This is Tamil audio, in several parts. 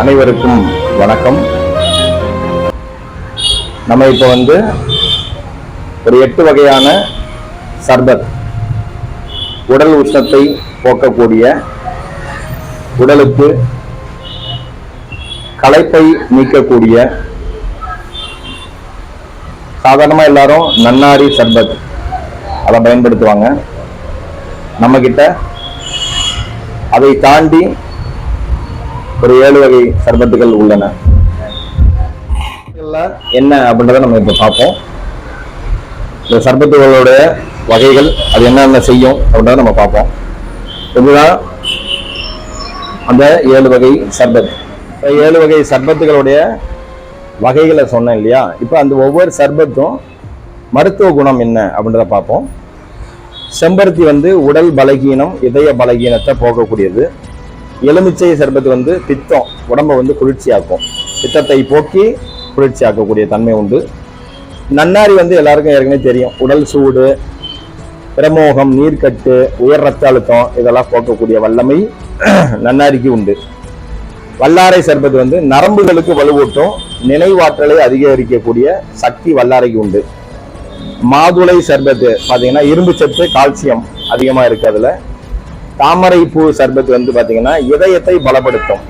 அனைவருக்கும் வணக்கம். நம்ம இப்போ வந்து ஒரு எட்டு வகையான சர்பத் உடல் உஷ்ணத்தை போக்கக்கூடிய உடலுக்கு களைப்பை நீக்கக்கூடிய சாதாரணமாக எல்லாரும் நன்னாரி சர்பத் அதை பயன்படுத்துவாங்க. நம்ம கிட்ட அதை தாண்டி ஒரு ஏழு வகை சர்பத்துகள் உள்ளன. என்ன அப்படின்றத நம்ம இப்போ பார்ப்போம். இந்த சர்பத்துகளுடைய வகைகள் அது என்னென்ன செய்யும் அப்படின்றத நம்ம பார்ப்போம். இதுதான் அந்த ஏழு வகை சர்பத். ஏழு வகை சர்பத்துகளுடைய வகைகளை சொன்னேன் இல்லையா? இப்போ அந்த ஒவ்வொரு சர்பத்தும் மருத்துவ குணம் என்ன அப்படின்றத பார்ப்போம். செம்பருத்தி வந்து உடல் பலகீனம் இதய பலகீனத்தை போக்கக்கூடியது. எலுமிச்சை சர்பத்து வந்து பித்தம் உடம்பை வந்து குளிர்ச்சியாக்கும். பித்தத்தை போக்கி குளிர்ச்சியாக்கக்கூடிய தன்மை உண்டு. நன்னாரி வந்து எல்லாருக்கும் ஏற்கனவே தெரியும். உடல் சூடு பிரமோகம் நீர்க்கட்டு உயர் ரத்த அழுத்தம் இதெல்லாம் போக்கக்கூடிய வல்லமை நன்னாரிக்கு உண்டு. வல்லாரை சர்பத்து வந்து நரம்புகளுக்கு வலுவூட்டும் நினைவாற்றலை அதிகரிக்கக்கூடிய சக்தி வல்லாரைக்கு உண்டு. மாதுளை சர்பத்து பார்த்தீங்கன்னா இரும்பு சத்து கால்சியம் அதிகமாக இருக்கு அதில். தாமரை பூ சர்பத்து வந்து பார்த்தீங்கன்னா இதயத்தை பலப்படுத்தும்.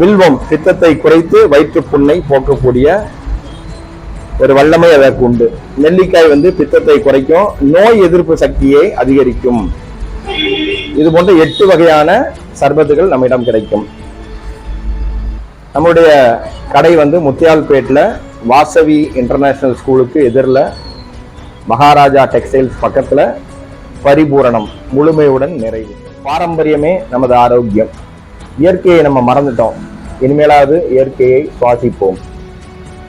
வில்வம் பித்தத்தை குறைத்து வயிற்று புண்ணை போக்கக்கூடிய ஒரு வல்லமை அதற்கு உண்டு. நெல்லிக்காய் வந்து பித்தத்தை குறைக்கும் நோய் எதிர்ப்பு சக்தியை அதிகரிக்கும். இது போன்ற எட்டு வகையான சர்பத்துகள் நம்மிடம் கிடைக்கும். நம்முடைய கடை வந்து முத்தியால்பேட்டில் வாசவி இன்டர்நேஷனல் ஸ்கூலுக்கு எதிரில் மகாராஜா டெக்ஸ்டைல்ஸ் பக்கத்தில் பரிபூரணம் முழுமையுடன் நிறைவு. பாரம்பரியமே நமது ஆரோக்கியம். இயற்கையை நம்ம மறந்துட்டோம். இனிமேலாவது இயற்கையை சுவாசிப்போம்.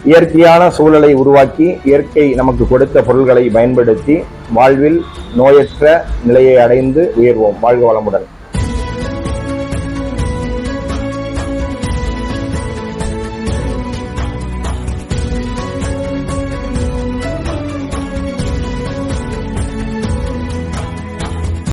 இயற்கையான சூழலை உருவாக்கி இயற்கை நமக்கு கொடுத்த பொருள்களை பயன்படுத்தி வாழ்வில் நோயற்ற நிலையை அடைந்து உயர்வோம். வாழ்க வளமுடன்.